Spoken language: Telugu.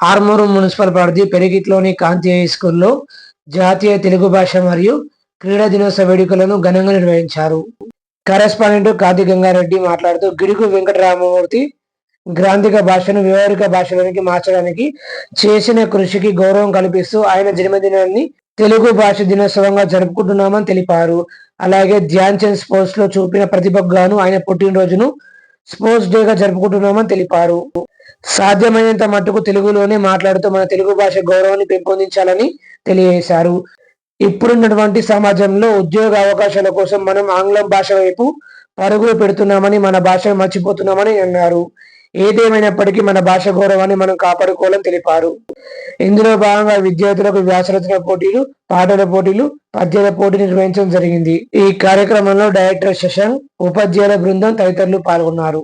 ఆర్మూరు మున్సిపల్ పరిధి పెరిగిట్లోని కాంతి హై స్కూల్లో జాతీయ తెలుగు భాష మరియు క్రీడా దినోత్సవ వేడుకలను ఘనంగా నిర్వహించారు. కరెస్పాండెంట్ కాది గంగారెడ్డి మాట్లాడుతూ గిడుగు వెంకటరామమూర్తి గ్రాంధిక భాషను వ్యవహారిక భాషలోనికి మార్చడానికి చేసిన కృషికి గౌరవం కల్పిస్తూ ఆయన జన్మదినాన్ని తెలుగు భాష దినోత్సవంగా జరుపుకుంటున్నామని తెలిపారు. అలాగే ధ్యాన్ చంద్ స్పోర్ట్స్లో చూపిన ప్రతిభకు గాను ఆయన పుట్టినరోజును స్పోర్ట్స్ డేగా జరుపుకుంటున్నామని తెలిపారు. సాధ్యమైనంత మట్టుకు తెలుగులోనే మాట్లాడుతూ మన తెలుగు భాష గౌరవాన్ని పెంపొందించాలని తెలియజేశారు. ఇప్పుడున్నటువంటి సమాజంలో ఉద్యోగ అవకాశాల కోసం మనం ఆంగ్లం భాష వైపు పరుగులు పెడుతున్నామని మన భాష మర్చిపోతున్నామని అన్నారు. ఏదేమైనప్పటికీ మన భాష గౌరవాన్ని మనం కాపాడుకోవాలని తెలిపారు. ఇందులో భాగంగా విద్యార్థులకు వ్యాసరచన పోటీలు పాటల పోటీలు పద్యాల పోటీ నిర్వహించడం జరిగింది. ఈ కార్యక్రమంలో డైరెక్టర్ శశాంక్ ఉపాధ్యాయుల బృందం తదితరులు పాల్గొన్నారు.